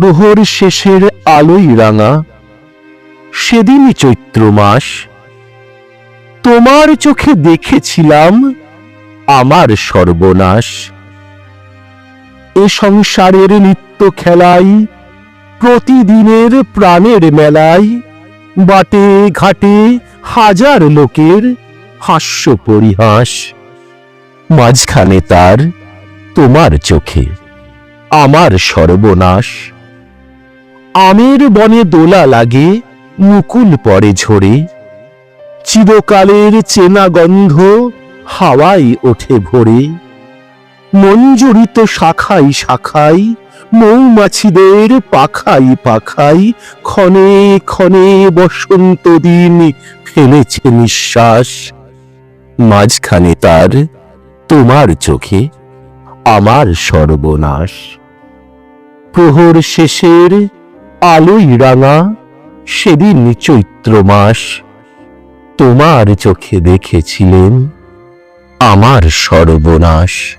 প্রহর শেষের আলোই রাঙা, সেদিনই চৈত্র মাস। তোমার চোখে দেখেছিলাম আমার সর্বনাশ। এ সংসারের নিত্য খেলাই, প্রতিদিনের প্রাণের মেলায় বাটে ঘাটে হাজার লোকের হাস্য পরিহাস। মাঝখানে তার তোমার চোখে আমার সর্বনাশ। আমের বনে দোলা লাগে, মুকুল পরে ঝরে। চিরকালের চেনা গন্ধ হাওয়ায় ওঠে ভরে। মঞ্জুরিত শাখাই শাখাই মৌমাছিদের পাখাই পাখাই ক্ষণে ক্ষণে বসন্ত দিন ফেলেছে নিঃশ্বাস। মাঝখানে তার, তোমার চোখে আমার সর্বনাশ। প্রহর শেষের আলোই রাঙা সেদিন চৈত্র মাস। তোমার চোখে দেখেছিলেন আমার সর্বনাশ।